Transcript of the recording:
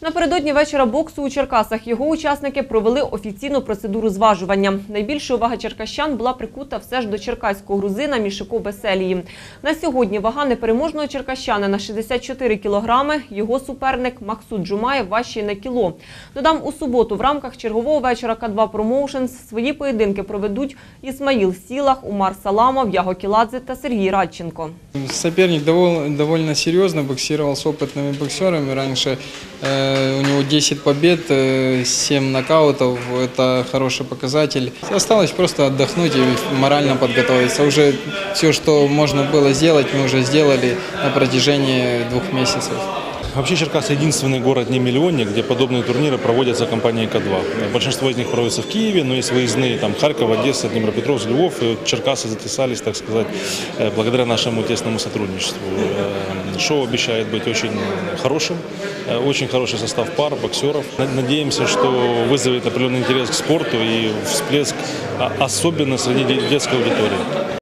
Напередодні вечора боксу у Черкасах його учасники провели офіційну процедуру зважування. Найбільша увага черкащан була прикута все ж до черкаського грузина Мішико Беселії. На сьогодні вага непереможного черкащана на 64 кілограми. Його суперник Максут Джумаєв важчий на кіло. Додам, у суботу в рамках чергового вечора К2 Promotions свої поєдинки проведуть Ісмаїл Сілах, Умар Саламов, Яго Кіладзе та Сергій Радченко. Соперник довольно, довольно серьезно боксировал с опытными боксерами. Раньше э, у него 10 побед, э, 7 нокаутов. Это хороший показатель. Осталось просто отдохнуть и морально подготовиться. Уже все, что можно было сделать, мы уже сделали на протяжении двух месяцев. Вообще Черкас единственный город не миллионник, где подобные турниры проводятся компанией К2. Большинство из них проводятся в Киеве, но есть выездные там Харьков, Одесса, Днепропетровск, Львов. И вот Черкасы затесались, так сказать, э, благодаря нашему тесному сотрудничеству. Э, Шоу обещает быть очень хорошим, э, очень хороший состав пар, боксеров. На- Надеемся, что вызовет определенный интерес к спорту и всплеск, а- особенно среди де- детской аудитории.